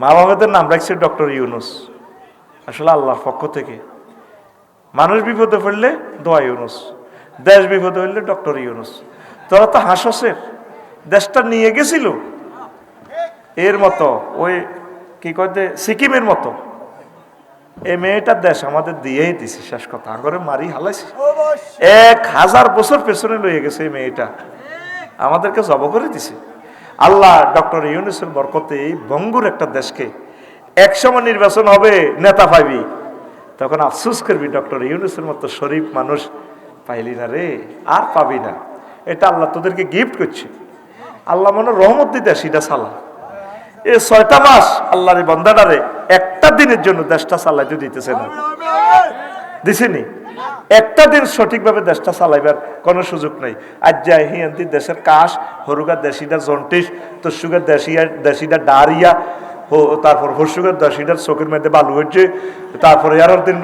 মা বাবাদের নাম রাখছে ডক্টর ইউনুস। আসলে আল্লাহর পক্ষ থেকে। মানুষ বিপদে পড়লে দোয়া ইউনুস। দেশ বিপদে হইলে ডক্টর ইউনুস। তোরা তো হাসসের। দেশটা নিয়ে গেছিল। এর মতো ওই কি কয় সিকিমের মতো। এই মেয়েটার দেশ আমাদের দিয়েই দিছে শেষ কথা। আগরে মারি হালাইছি। এক হাজার বছর পেছনে লইয়ে গেছে এই মেয়েটা। আমাদেরকে জব করে দিছে। আল্লাহ ডক্টর ইউনুসের বরকতে বঙ্গুর একটা দেশকে একসময় নির্বাচন হবে, নেতা পাইবি। তখন আফসুস করবি, ডক্টর ইউনুসের মতো শরীফ মানুষ পাইলি না রে, আর পাবি না। এটা আল্লাহ তোদেরকে গিফট করছে। আল্লাহ মনে রহমত দিতে সেটা সালা এ ছয়টা মাস আল্লাহর এই বন্দাটারে একটা দিনের জন্য দেশটা চালাইতে দিতেছে না। দিছেনি। একটা দিন সঠিকভাবে দেশটা চালাইবার কোনো সুযোগ নাই। আজ যাই হিয়ান্তি দেশের কাশ, হরুগা দেশিটা জন্টিস, তসুগা দেশিয়া দেশিটা ডারিয়া তারপর হসুগা দেশিটার চোখের মধ্যে বালু হচ্ছে তারপরে আর দিন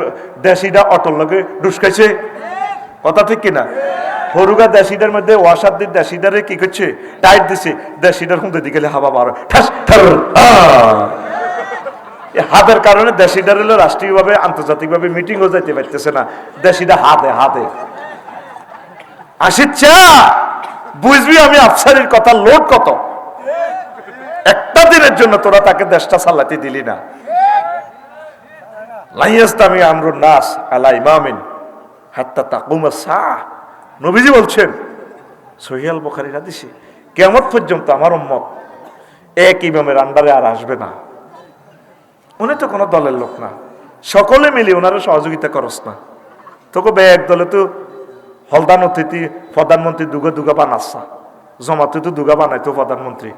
দেশিটা অটল লগে ডুসকাইছে কথা ঠিক কিনা? হরুগা দেশিটার মধ্যে ওয়াসার দিন দেশিটারে কি করছে? টাইট দিছে দেশিটার হুঁদে দিকে হাবা বার ঠাস! এই হাতের কারণে দেশিটা হলো রাষ্ট্রীয়ভাবে, আন্তর্জাতিকভাবে মিটিংও যাইতে পারতেছে না। দেশিটা হাতে হাতে। আসিচ্ছা বুঝবি আমি আফসারির কথা লোড কত? একটা দিনের জন্য তোরা তাকে দেশটা চালাতে দিলি না। লাইয়াস্তামি আমরুন নাস আলা ইমামিন, হাত্তা তাকুমা সাহ নবীজি বলছেন সহিয়াল বখারির হাদিসে কেমন পর্যন্ত আমার উম্মত এক ইমামের আন্ডারে আর আসবে না। উনি তো কোনো দলের লোক না। সকলে মিলে ওনারা সহযোগিতা করস না। তোকে বে এক দলে তো হলদান অতিথি, প্রধানমন্ত্রী দুগা দুগা বানাচ্ছা জমাতে তো দুগা বানাই তো প্রধানমন্ত্রী।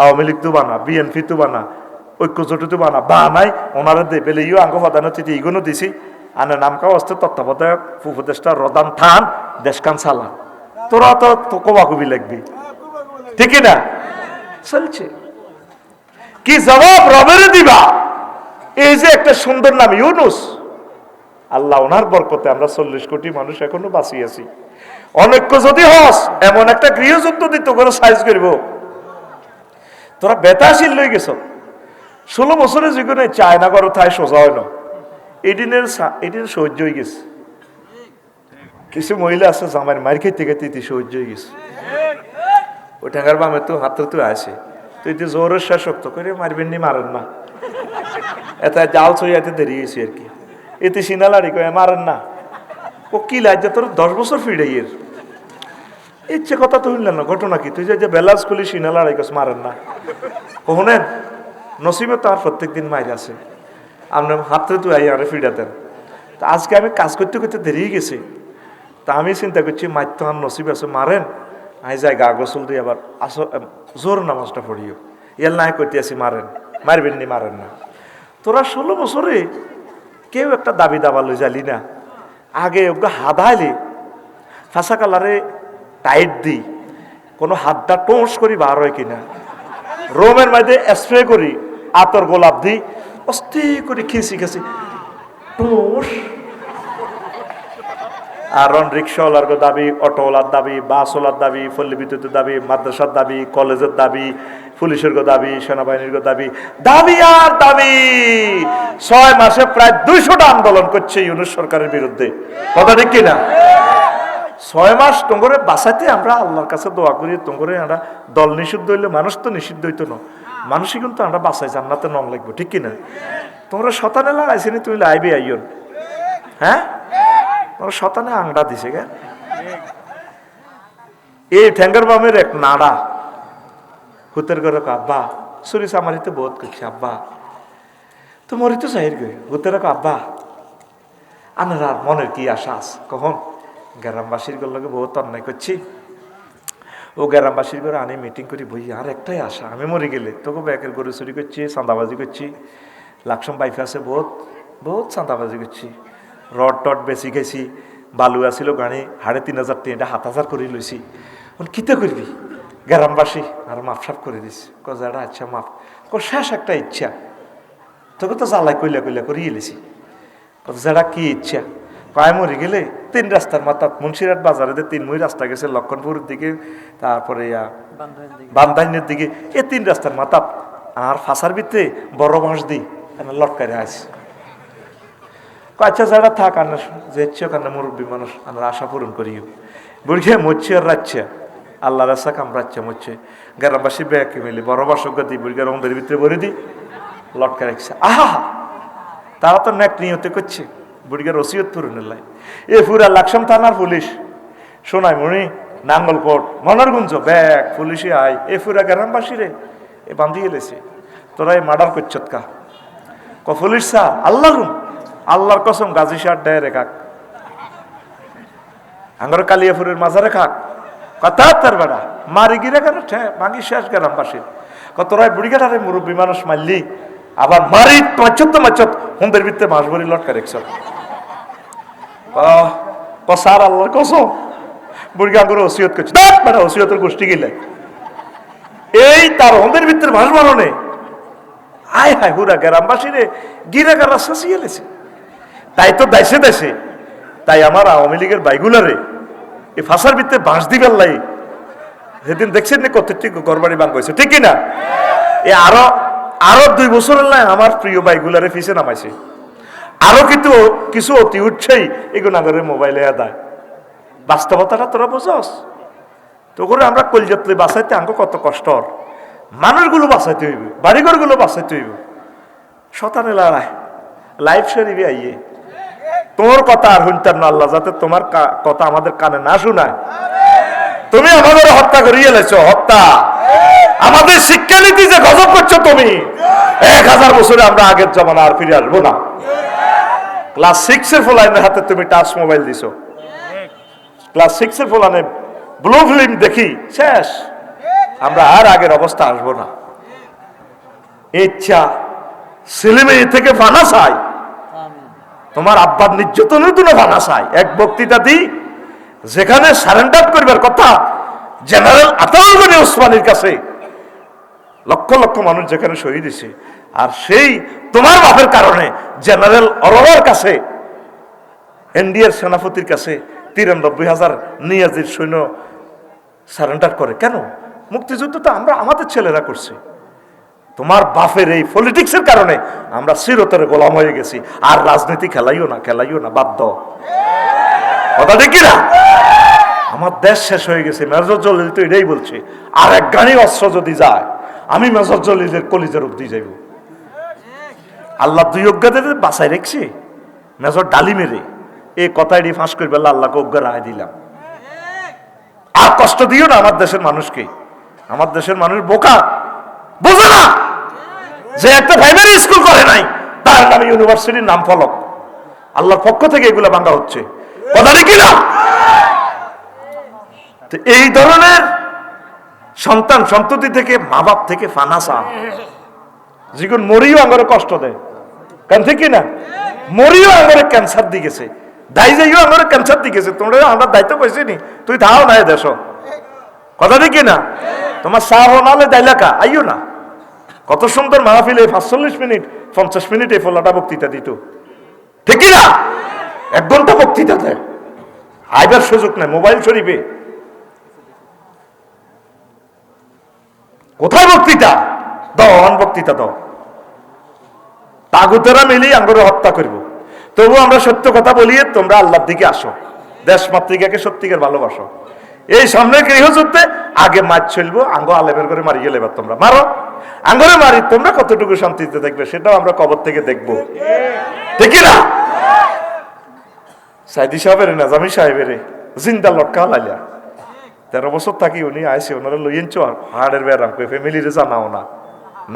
আওয়ামী লীগ তো বানা, বিএনপি তো বানা, ঐক্যজোট তো বানা। বানাই ওনারা দে পেলে ইও আঙ্গ প্রধান অতিথি ইগুনো দিছি। আনে নাম কাও আসতে তত্ত্বাবধায়ক, উপদেষ্টা রদান থান, দেশকান সালা। তোরা তো তো কবাকুবি লাগবি। ঠিক না? চলছে। কি জবাব রবের দিবা? এই যে একটা সুন্দর নাম, ইউনুস। আল্লাহ, ওনার বরকতে আমরা চল্লিশ কোটি মানুষ এখনও বাঁচিয়ে আছি অনৈক্য যদি হস, এমন একটা গৃহযুদ্ধ দিত করে সাইজ করব। তোরা বেতাশীল লই গেছ। ষোলো বছরে যেগুলো চায়না করো তাই সোজা হয় না এদিনের এদিন সহ্য হয়ে গেছে। কিছু মহিলা আছে জামাই মার খেতে খেতে ইতি সহ্য হয়ে গেছে। ওই ঠেঙ্গার বামে তো হাতে তো আছে। তুই তো জোরের শাসক তো করে মারবেন নি, মারেন না। এটা জাল ছইয়াতে দেরি হয়েছে আর কি। এতে সিনালারি কয়ে, মারেন না। ও কি লাজ্জা তোর দশ বছর ফিরে এর। ইচ্ছে কথা তো শুনলেন না, ঘটনা কি? তুই যে বেলাস খুলি সিনালারি কস, মারেন না। কহনেন নসিবে তো আর প্রত্যেক দিন মাইর আছে। আপনার হাতে তুই আই আরে ফিরা দেন। তা আজকে আমি কাজ করতে করতে দেরি গেছি। তা আমি চিন্তা করছি, মাইর তো আর নসিব আছে, মারেন। আই যাই গা গোসল দিয়ে আবার আস জোর নামাজটা পড়িও। ইয়াল নাই করতে আসি মারেন। মারবেন নি মারেন না। তোরা ষোলো বছরে কেউ একটা দাবি দাবা লই যালি না। আগে ওগুলো হাদাইলে, ফাঁসা কালারে টাইট দি, কোনো হাতটা টোঁস করি বার হয় কিনা। রোমের মাঝে স্প্রে করি, আতর গোলাপ দিই অস্থি করে খেসি খেঁচি টোঁস আর রন রিক্সাওয়ালার দাবি, অটোওয়ালার দাবি, বাসওয়ালার দাবি, পল্লী বিদ্যুতের দাবি, মাদ্রাসার দাবি, কলেজের দাবি, পুলিশের দাবি, সেনাবাহিনীর দাবি। দাবি আর দাবি। ছয় মাসে প্রায় দুইশোটা আন্দোলন করছে ইউনুস সরকারের বিরুদ্ধে। কথা ঠিক কিনা? ছয় মাস তোমরে বাঁচাতে আমরা আল্লাহর কাছে দোয়া করি তোমরে আমরা দল নিষিদ্ধ হইলে মানুষ তো নিষিদ্ধ হইতো না। মানুষই কিন্তু আমরা বাঁচাই জান্নাতে নং লাগবো, ঠিক কিনা? তোমরা শতানে লাগাইছি তুমি লাইবে আইয়ন। হ্যাঁ? শতানে আংটা দিছে গে এই ঠ্যাঙ্গার বামের এক নাড়া। হুতের করে আব্বা সুরিস আমারই তো বোধ করছি আব্বা। তো মরি তো চাহির গে হুতের আব্বা, আনার আর মনের কি আশা আছে? কখন? গ্রামবাসীর লগে বহুত অন্যায় করছি। ও গ্রামবাসীর করে আনি মিটিং করি, বই, আর একটাই আশা, আমি মরে গেলে তোকে ব্যাকের গরু চুরি করছি, চাঁদাবাজি করছি, লাকসম বাইফে আছে বহুত বহুত চাঁদাবাজি করছি। রড টড বেশি গেছি বালু আসিল গাড়ি, সাড়ে তিন হাজার তিনটা সাত হাজার করে লইছি কিতে করবি গ্রামবাসী আর মাফ সাফ করে দিস কজাটা আচ্ছা মাফ। ক শেষ একটা ইচ্ছা। তোকে তো জ্বালাই কইলা কইলা করে এলেছি যারা কি ইচ্ছা? পায়ে মরে গেলে তিন রাস্তার মাথা মুন্সিরাট বাজারে তিন মই রাস্তা গেছে লক্ষণপুরের দিকে, তারপরে ইয়া বান্দাইনের দিকে এ তিন রাস্তার মাথা আর ফাঁসার ভিতরে বড় বাঁশ দি লটকারে আছে আচ্ছা যারা থাক, আন্না যেচ্ছে কান্না মুরব্বী মানুষ, আমরা আশা পূরণ করিও বুড়িয়ে মরছে আর রাচ্ছে। আল্লাহ রাস্তা কামড়াচ্ছে মরছে গ্রামবাসী ব্যাগ মিলে বড় বাসজ্ঞ দিই বুড়িয়া রঙদের ভিতরে ভরে দিই লটকা রাখছে। আহা! তারা তো ন্যাক নিয়তে করছে। বুড়িকে রসিয়ত পূরণের লাই এ পুরা লাকসাম থানার পুলিশ। শোনাই মনি নাঙ্গলকোট, মনারগুঞ্জ, ব্যাগ, পুলিশে আয়। এ পুরা গ্রামবাসী রে, এ বান্ধি এলেছে। তোরা এই মার্ডার করছত কা? ক পুলিশ স্যার? আল্লাহ রুম। আল্লাহর কসম, গাজী সার দেয় রে কাক আঙ্গর কালিয়াপুরের মাজারে খাক। কথা তার বেড়া মারি গিরে কেন মাগি শেষ গ্রামবাসী কতরাই বুড়ি কাটারে মুরব্বী মানুষ মারলি? আবার মারি মাছত তো মাছত হুমদের ভিতরে মাস ভরি লটকা রেখছ। ক সার আল্লাহর কসম, বুড়ি আঙ্গুর ওসিয়ত করছে। দেখ, বেটা, ওসিয়তের গোষ্ঠী গিলে। এই তার হুমদের ভিতরে মাস মারনে আয়, হায়, হুরা গ্রামবাসী রে, গিরা গারা শাসিয়ে লেছে তাই তো দেশে দেশে। তাই আমার আওয়ামী লীগের বাইগুলারে এই ফাঁসার ভিতরে বাঁশ দিবেন লাই সেদিন দেখছেন না কত ঠিক ঘরবাড়ি বাং হয়েছে, ঠিক না এ আরও আরও দুই বছরের লাই আমার প্রিয় বাইগুলারে ফিসে নামাইছে। আরও কিন্তু কিছু অতি উঠছেই এগুলো নাগরের মোবাইলে দেয় বাস্তবতাটা তোরা বোঝস? তো করে আমরা কলজাতলে বাঁচাইতে আঙ্গ কত কষ্টর মানুষগুলো বাঁচাইতে হইব, বাড়িঘরগুলো বাঁচাইতে হইব। শতানে লড়াই, লাইফ শরীফে আইয়ে। তোমার কথা আর শুনতাম না, আল্লাহ যাতে তোমার কথা আমাদের কানে না শোনায়। তুমি আমাদের হত্যা করিয়ে লেছ, হত্যা। আমাদের শিক্ষানীতি যে গজব করছ তুমি, এক হাজার বছরে আমরা আগের জমানা আর ফিরে আসব না। ক্লাস সিক্স এর ফোলাইনের হাতে তুমি টাচ মোবাইল দিছো। ক্লাস সিক্স এর ফোলানে ব্লু ফিল্ম দেখি, শেষ। আমরা আর আগের অবস্থা আসব না। ইচ্ছা ছেলে মেয়ে থেকে ফানা চাই। তোমার আব্বার নির্যাতনের বানা চাই এক বক্তৃতা দি যেখানে সারেন্ডার করবার কথা জেনারেল আতাউল ওসমানীর কাছে লক্ষ লক্ষ মানুষ যেখানে শহীদ হয়েছে, আর সেই তোমার বাপের কারণে জেনারেল অরোরার কাছে, এনডিএর সেনাপতির কাছে তিরানব্বই হাজার নিয়াজির সৈন্য সারেন্ডার করে। কেন? মুক্তিযুদ্ধ তো আমরা, আমাদের ছেলেরা করছি। তোমার বাপের এই পলিটিক্সের কারণে আমরা চিরতরে গোলাম হয়ে গেছি। আর রাজনীতি খেলাইও না খেলাইও না, বাধ্য। কথা দেখি না আমার দেশ শেষ হয়ে গেছে, মেজর জলিল তো এটাই বলছে, আর এক গাড়ি অস্ত্র যদি যায়, আমি মেজর জলিলের কলিজের অব্দি যাইব। আল্লাহ দুই অজ্ঞাদের বাসায় রেখছি, মেজর ডালি মেরে এই কথাটি ফাঁস করবে আল্লাহকে অজ্ঞা রায় দিলাম। আর কষ্ট দিও না আমার দেশের মানুষকে, আমার দেশের মানুষ বোকা, বোঝে না। যে একটা প্রাইমারি স্কুল করে নাই, তার নামে ইউনিভার্সিটির নাম ফলক। আল্লাহর পক্ষ থেকে এগুলো ভাঙা হচ্ছে। কথা কি না এই ধরনের সন্তান সন্ততি থেকে, মা বাপ থেকে ফানাসা যেগুন মরিও আঙ্গরে কষ্ট দেয়। কেন ঠিক না মরিও আঙ্গরে ক্যান্সার দিয়ে গেছে। যাইও আঙ্গরে ক্যান্সার দিয়ে তোমরা আমরা দায়িত্ব কইছি নি। তুই থাও না এ দেশ। কথা ঠিক না তোমার সাহ নালে দাইলাকা, আইও না। কত সুন্দর মাহফিলে পাঁচচল্লিশ মিনিট, পঞ্চাশ মিনিট ফলাটা বক্তৃতা দিত। ঠিক না এক ঘণ্টা বক্তৃতা দেয়। আইবার সুযোগ নাই, মোবাইল শরীফে। কোথায় বক্তৃতা? দাও অন বক্তৃতা দাও। তাগুতেরা মিলিয়ে আমরা হত্যা করব। তবু আমরা সত্য কথা বলিয়ে তোমরা আল্লাহর দিকে আসো। দেশ মাতৃকাকে সত্যিকার ভালোবাসো। এই সামনে গৃহযুদ্ধে আগে মাছ চলবো, আঙ্গ আলেমের করে মারি গেলে তোমরা। মারো। আঙ্গরে মারি, তোমরা কতটুকু শান্তিতে দেখবে সেটাও আমরা কবর থেকে দেখব। ঠিক না? সাইদি সাহেবের নাজামি সাহেবের। জিন্দা লটকা লাইলা। তেরো বছর থাকি উনি আইসে, ওনারা লইয়েন চর হাড়ের বেড়াম কই ফ্যামিলিরে জানাও না।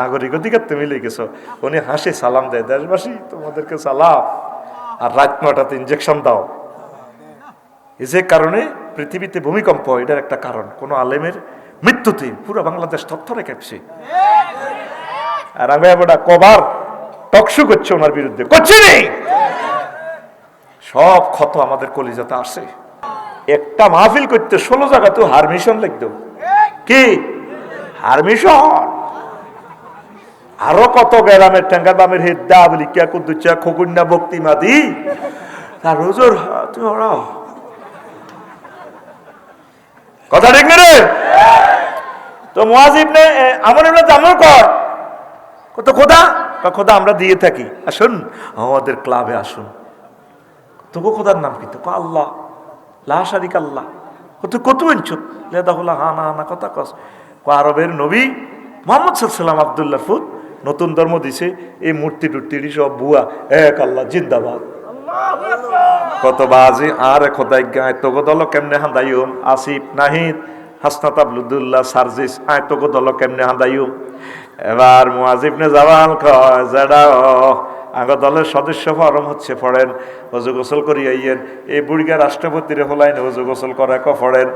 নাগরিক অধিকার তুমি লিখেছো উনি হাসি, সালাম দেয়, দেশবাসী, তোমাদেরকে সালাম। আর রাত নটাতে ইঞ্জেকশন দাও। এই যে কারণে পৃথিবীতে ভূমিকম্প, এটার একটা কারণ। কোন আলেমের মৃত্যুতে পুরো বাংলাদেশ থরথরে কাঁপছে। আর আমি ওটা কবার টকশু করছে ওনার বিরুদ্ধে। করছি সব ক্ষত আমাদের কলিজাতে আসে। একটা মাহফিল করতে ষোলো জায়গা তো হারমিশন লিখতো কি? হারমিশন। আরও কত গ্রামের টেঙ্গা দামের হেদ্দা বলি কিয়া কুদ্দুচা খকুন্না বক্তি মাদি। আর রোজর তুমি ওরাও কথা ঠিক না রে? তো মুয়াজিব নে আমর ইবনে জামুর কর কত খোদা? খোদা আমরা দিয়ে থাকি। আসুন আমাদের ক্লাবে আসুন। তবু খোদার নাম কি? কয়, আল্লাহ লাশারিক আল্লাহ। কত কত ইঞ্চত হা না না কথা কস। ক আরবের নবী মোহাম্মদ সাল্লাম আবদুল্লাহ ফুদ নতুন ধর্ম দিছে। এই মূর্তি টুর্তি সব বুয়া এক আল্লাহ জিন্দাবাদ। কত বাজি আর খোদাই গায় তো দল কেমনে হাঁদাইও আসিফ নাহিদ, হাসনাত আবলুদুল্লাহ সার্জিস, আয় তো দল কেমনে হাঁদাইও এবার মুআজিবনে জাবাল কয় যেটা আগ দলের সদস্য ফরম হচ্ছে পড়েন অজু গোসল করি আইয়েন। এই বুড়িগা রাষ্ট্রপতির হলাইন অজু গোসল করে ক পড়েন?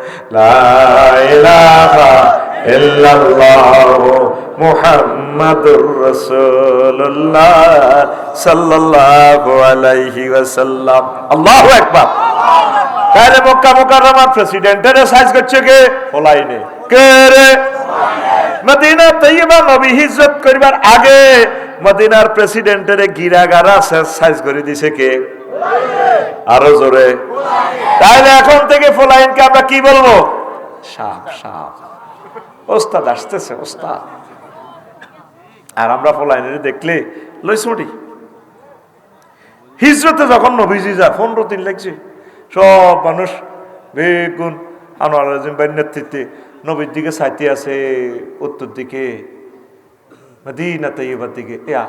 মুহাম্মাদুর রাসূলুল্লাহ সাল্লাল্লাহু আলাইহি ওয়াসাল্লাম। আল্লাহু আকবার। তাহলে মক্কা মুকাররমার প্রেসিডেন্টের সাইজ করছে কে? হলাইনে। কে রে? মদিনা তৈবা নবী হিজরত করিবার আগে মদিনার প্রেসিডেন্টের গিরাগারা সাইজ করে দিছে কে? আরও জোরে। তাহলে এখন থেকে ফোলাইনকে আমরা কি বলব? সাপ সাপ। ওস্তাদ আসতেছে, ওস্তাদ। আর আমরা ফোলাইনের দেখলে লইসমটি হিজরতে যখন নবীজি যা পনেরো দিন লাগছে। সব মানুষ বেগুন, আনোয়ার নেতৃত্বে নবীর দিকে সাইতে আছে, উত্তর দিকে। মদিনা তৈবার দিকে ইয়া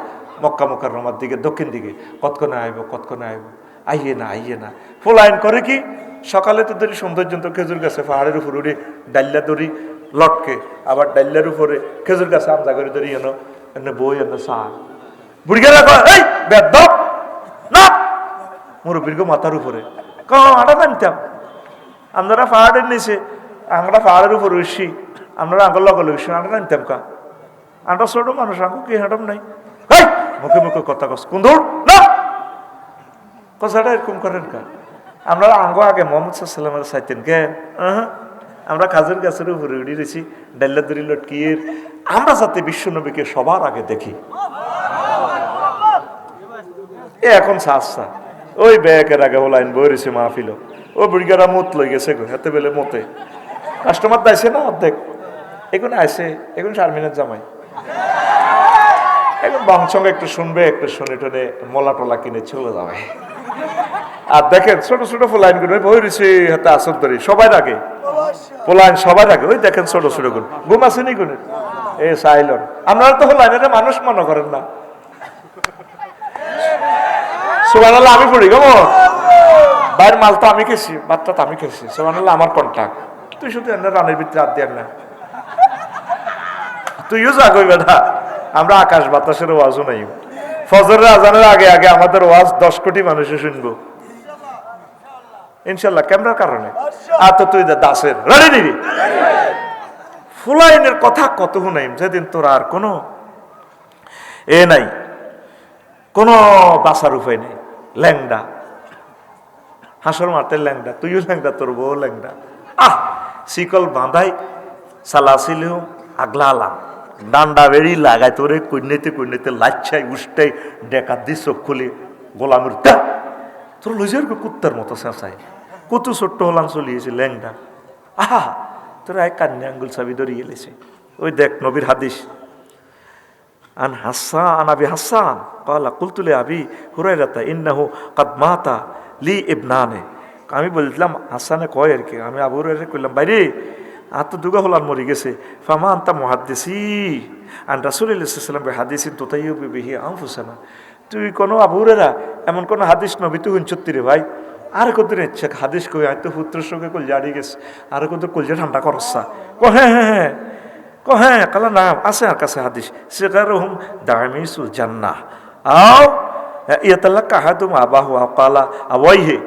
মক্কা মক্কার রমার দিকে দক্ষিণ দিকে কতক্ষণে আইব কতক্ষণে আইব আইয়ে না আইয়ে না ফোলাইন করে কি সকালে তো ধরি সৌন্দর্য তো খেজুর গাছে পাহাড়ের উপর উড়ে ডাল্লা দড়ি লটকে আবার ডাল্লার উপরে খেজুর গাছে আমজা করে ধরি এনো এনে বই এনে বুড়িগেরা কয় এই বেদ না মুরব্বীর মাথার উপরে ক আটা নামতাম আপনারা পাহাড়ের নিচে আমরা পাহাড়ের উপর উঠছি আমরা আঙ্গল লগল উঠছি আমরা নামতাম কা আমরা ছোট মানুষ আঙ্গু কি হাঁটাম নাই? মুখে মুখে কথা কস কুন্দুর না। কথাটা এরকম করেন কা আমরা আঙ্গ আগে মোহাম্মদ সাল্লামের সাইতেন কে? আমরা কাজের গাছের উপরে উড়ে রয়েছি ডাল্লা দড়ি লটকিয়ে আমরা যাতে বিশ্বনবীকে সবার আগে দেখি। এ এখন সাহসা ওই ব্যাগের আগে হলাইন বই রয়েছে মাহফিল ও বুড়িগারা মত লই গেছে গো হাতে বেলে মতে। কাস্টমার দাইছে না অর্ধেক। এখন আইসে এখন শারমিনের জামাই। এখন বংশঙ্গ একটু শুনবে একটু শুনে টুনে মোলা টোলা কিনে চলে যাবে। আর দেখেন ছোট ছোট ফুলাইনগুলো বই রয়েছে হাতে আসর ধরে সবাই আগে পোলাইন সবার আগে ওই দেখেন ছোট ছোট গুণ। ঘুম আসেনি গুণ এ সাইলন। আপনারা তো লাইনের মানুষ মনে করেন না। সুবানাল্লাহ আমি পড়ি গো বাইরের মাল তো আমি খেয়েছি ভাতটা তো আমি খেয়েছি। সুবানাল্লাহ আমার কন্ট্যাক্ট তুই শুধু রানের ভিতরে হাত দিয়ে না। তুইও কই বেটা আমরা আকাশ বাতাসের ওয়াজও নাই। ফজরের আজানের আগে আগে আমাদের ওয়াজ দশ কোটি মানুষে শুনব। ইনশাল্লাহ, ক্যামেরার কারণে। আর তো তুই দাসের। রেডি নিবি? ফুলাইনের কথা কত শুনাইম যেদিন তোর আর কোনো এ নাই। কোনো বাসার উপায় নেই। ল্যাংডা। হাসর মারতে ল্যাংডা। তুইও ল্যাংডা, তোর বউ ল্যাংডা। আহ! শিকল বাঁধাই সালাসিল আগলা আলাম। ডান্ডা বেড়ি লাগাই তোরে, কন্যাতে কন্যাতে লাচ্ছাই উষ্টাই ডেকা দি চোখ খুলি গোলামের টা। তোর লইজের কুত্তার মতো চেঁচাই কত ছোট্ট হলাম চলিয়েছে ল্যাংডা আহা, তোরা এক কান্না আঙ্গুল চাবি ধরিয়ে এলেছে ওই দেখ, নবীর হাদিস। আন হাসান আবি হাসান, কালা কুলতুলে আবি হুরাইরাতা ইন্নাহু কাদ মাতা লি ইবনানে। আমি বলছিলাম হাসানে কয় আর কি? আমি আবু হুরাইরা কইলাম, বাইরে আর তো দুগা হলান মরি গেছে। ফামা আন্তা মহাদ্দেসি। আন রাসুলিল্লাহাম হাদিসিন তোতাইও বিবিহি আনফুসানা। তুই কোনো আবু হুরাইরা এমন কোনো হাদিস নবী তুই হুঞ্চত্তি রে ভাই। আর কত ইচ্ছা হাদিস কই আর তো পুত্রের সঙ্গে কল জাড়ি গেছে। আর কত কলজা ঠান্ডা করসা। ক হ্যাঁ হ্যাঁ হ্যাঁ। ক হ্যাঁ কালা নাম, আছে আর কাছে হাদিস। সিগারুহুম দামিসুল জান্নাহ। আও ইয়াতাল্লাক আহাদুম আবাহু আকালা। আওয়াইহে,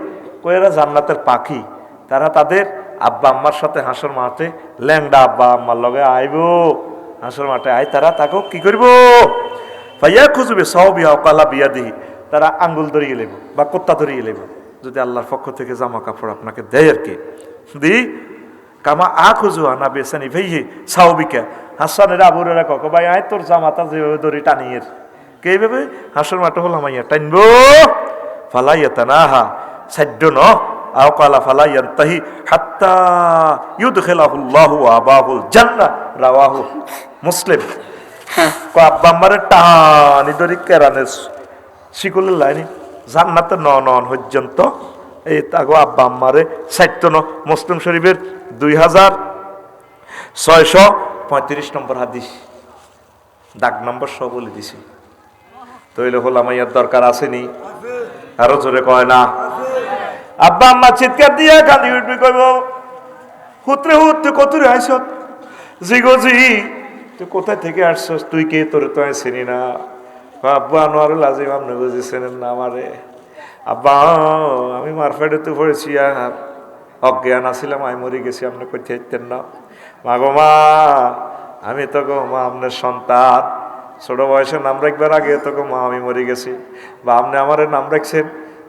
কয়েরা জান্নাতের পাখি, তারা তাদের আব্বা আম্মার সাথে হাসর মাঠে, ল্যাংডা আব্বা আম্মার লগে আইব। হাসর মাঠে আই তারা তাকেও কি করব? ভাইয়া খুঁজবে সহবি অকালা বিয়া দিহি তারা আঙ্গুল ধরিয়ে লেব বা কোত্তা ধরিয়ে লেব যদি আল্লাহর পক্ষ থেকে জামা কাপড় আপনাকে দেয় আর কি। দি, কামা আ খুঁজু আনা বেসানি ভাইয়ে সাহবিকা হাসানের আবুরেরা কক ভাই, আয় তোর জামাতা যেভাবে দড়ি টানিয়ের। কে ভেবে হাসর মাঠে হলাম আইয়া টানবো। ফালাইয়া না হা সাধ্য ন। আও কালা হাত্তা আবাহুল রাওয়াহু মুসলিম। ক আব্বা আম্মারে টানি ধরি কেরানের শিকুলের লাইনি জান্নাতে ন নন পর্যন্ত এই তাগো আব্বা আম্মারে সাহিত্য ন মুসলিম শরীফের দুই হাজার ছয়শো পঁয়ত্রিশ নম্বর হাদিস। ডাক নম্বর সব বলে দিছি। তৈলে হলাম ইয়ার দরকার আসেনি। আরও জোরে কয় না আব্বা, আম্মা চিৎকার দিয়া কাঁদি উঠবি, কইব, হুতরে হুত, তুই কতুরে আইস জি গো জি, তুই কোথায় থেকে আসছস? তুই কে? তোরে তো আমি চিনি না। আব্বা, আনোয়ার লাজিম, আপনি বুঝেছেন না আমারে। আব্বা, আমি মারফেটে তো পড়েছি আর অজ্ঞান আসিলাম আমি মরে গেছি, আপনি কোথায় যেতেন না। মা গো মা, আমি তো গো মা, আপনার সন্তান। ছোট বয়সে নাম রাখবার আগে তো গো মা, আমি মরে গেছি। বা আপনি আমারে নাম রাখছেন?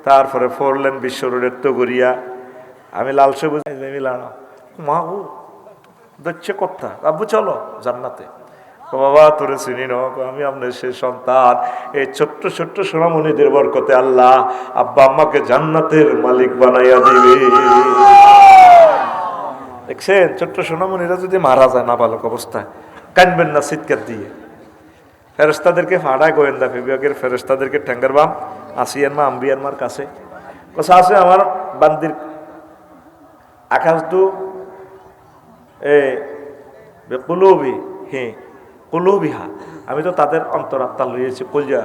তারপরে ফোরলেন বিশ্ব রোডের তো গড়িয়া আমি লাল সবুজ মিলানো। মা ও, দেখছে কথা আব্বু, চলো জান্নাতে। বাবা, তোরে চিনি আমি আপনার সে সন্তান। এই ছোট্ট ছোট্ট সোনামণিদের বরকতে আল্লাহ আব্বা আম্মাকে জান্নাতের মালিক বানাইয়া দিবে। দেখছেন? ছোট্ট সোনামণিরা যদি মারা যায় না বালক অবস্থায়, কানবেন না চিৎকার দিয়ে। ফেরেস্তাদেরকে ফাড়ায় গোয়েন্দা বিভাগের ফেরেস্তাদেরকে ঠ্যাঙ্গার বাম। আসিয়ান মা, আম্বিয়ান মার কাছে। কথা আছে আমার বান্দির আকাশ দু এ কুলুবি, হে, কুলুবিহা। আমি তো তাদের অন্তরাত্মা লইয়েছি কলজা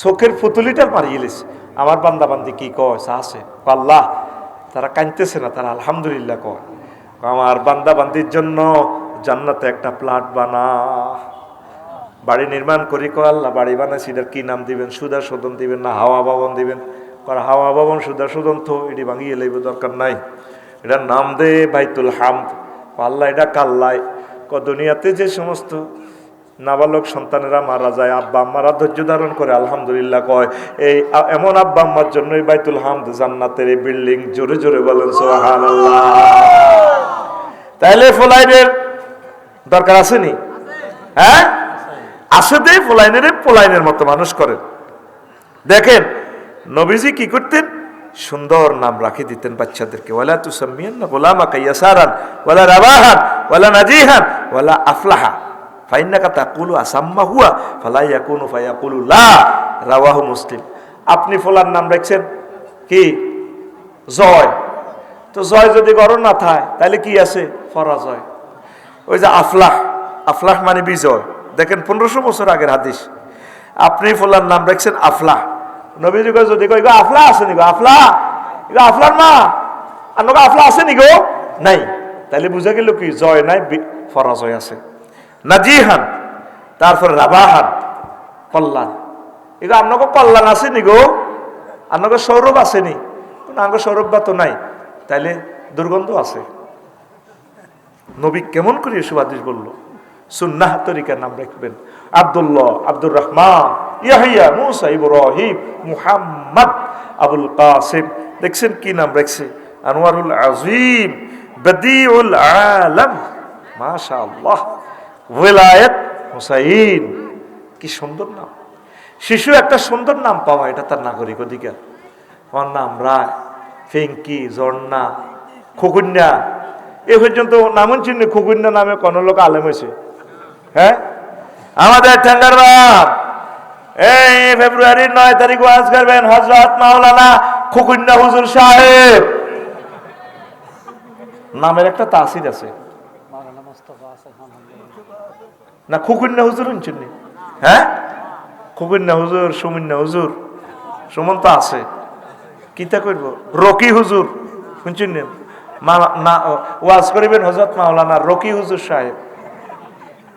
চোখের পুতুলিটা মারিয়ে লিস আমার বান্দা বান্দি কি কয় আছে? আল্লাহ, তারা কাঁদতেছে না, তারা আলহামদুলিল্লাহ কয়, আমার বান্দা বান্দির জন্য জান্নাতে একটা প্লাট বানা। বাড়ি নির্মাণ করি ক আল্লাহ, বাড়ি বানাইছি, এটার কী নাম দিবেন? সুদা শোধন দিবেন না, হাওয়া ভবন দিবেন? কারণ হাওয়া ভবন সুদা শোধন তো এটি ভাঙিয়ে লইব, দরকার নাই। এটার নাম দে বাইতুল হামদ। আল্লাহ, এটা কাল্লায় ক দুনিয়াতে যে সমস্ত নাবালক সন্তানেরা মারা যায়, আব্বা আম্মারা ধৈর্য ধারণ করে, আলহামদুলিল্লাহ কয়, এই এমন আব্বা আম্মার জন্যই বাইতুল হামদ জান্নাতের এই বিল্ডিং জোরে জোরে বলেন, সুবহানাল্লাহ। তাইলে ফলাইনের দরকার আসেনি হ্যাঁ? আসে দে ফলাইনের পোলাইনের মতো মানুষ করেন। দেখেন, নবীজি কি করতেন? সুন্দর নাম রাখি দিতেন বাচ্চাদেরকে। ওয়ালা তুসাম্মিয়ান না গোলামা কাইয়াসারান ওয়ালা রাবাহান, ওয়ালা নাজিহান, ওয়ালা আফলাহা। ফাইন্নাকা তাকুলু আসাম্মা হুয়া ফালা ইয়াকুনু ফায়াকুলু লা। রাওয়াহু মুসলিম। আপনি ফলার নাম রাখছেন কি? জয়। তো জয় যদি গরম না থাকে তাহলে কি আছে? পরাজয়। ওই যে আফলাহ। আফলাহ মানে বিজয়। দেখেন পনেরোশো বছর আগের হাদিস। আপনি ফলার নাম রাখছেন আফলা। কয়, যদি গো, আফলা আছে নি গো আফলা? এগো আফলার মা। আর নগো, আফলা আছে নি গো? নাই। তাহলে বুঝা গেল কি, জয় নাই পরাজয় আছে। নাজিহান, তারপর রাবাহান কল্যাণ এগো আপনাকে কল্যাণ আছে নি গো? আপনাকে সৌরভ আছে নি? আঙ্গ সৌরভ বা তো নাই। তাইলে দুর্গন্ধ আছে। নবী কেমন করে এসব আদেশ বলল? সুন্নাহ তরিকার নাম রাখবেন। আব্দুল্লাহ, আব্দুর রহমান, ইয়াহিয়া, মুসা, ইব্রাহিম, মুহাম্মদ, আবুল কাসিম। দেখছেন কি নাম রাখছে? আনোয়ারুল আজিম, বদিউল আলম। মাশা আল্লাহ ওয়েলায়েত হুসাইন। কি সুন্দর নাম। শিশু একটা সুন্দর নাম পাওয়া, এটা তার নাগরিক অধিকার। আমার নাম রায়, ফেঙ্কি, ঝর্ণা খকুন্যা এ পর্যন্ত নামন চিহ্ন খকুন্যা নামে কোন লোক আলেম হয়েছে। হ্যাঁ? আমাদের ঠেঙ্গার বাপ। এই ফেব্রুয়ারির নয় তারিখ ওয়াজ করবেন হজরত মাওলানা খকুন্যা হুজুর সাহেব। নামের একটা তাসির আছে। না খুকুন্যা হুজুর শুনছেন নি? হ্যাঁ? খুকুন্যা হুজুর সুমিন্যা হুজুর সুমন তো আছে। কিতা করব রকি হুজুর শুনছেন নি? মা না ওয়াজ করিবেন হজরত মাওলানা রকি হুজুর সাহেব।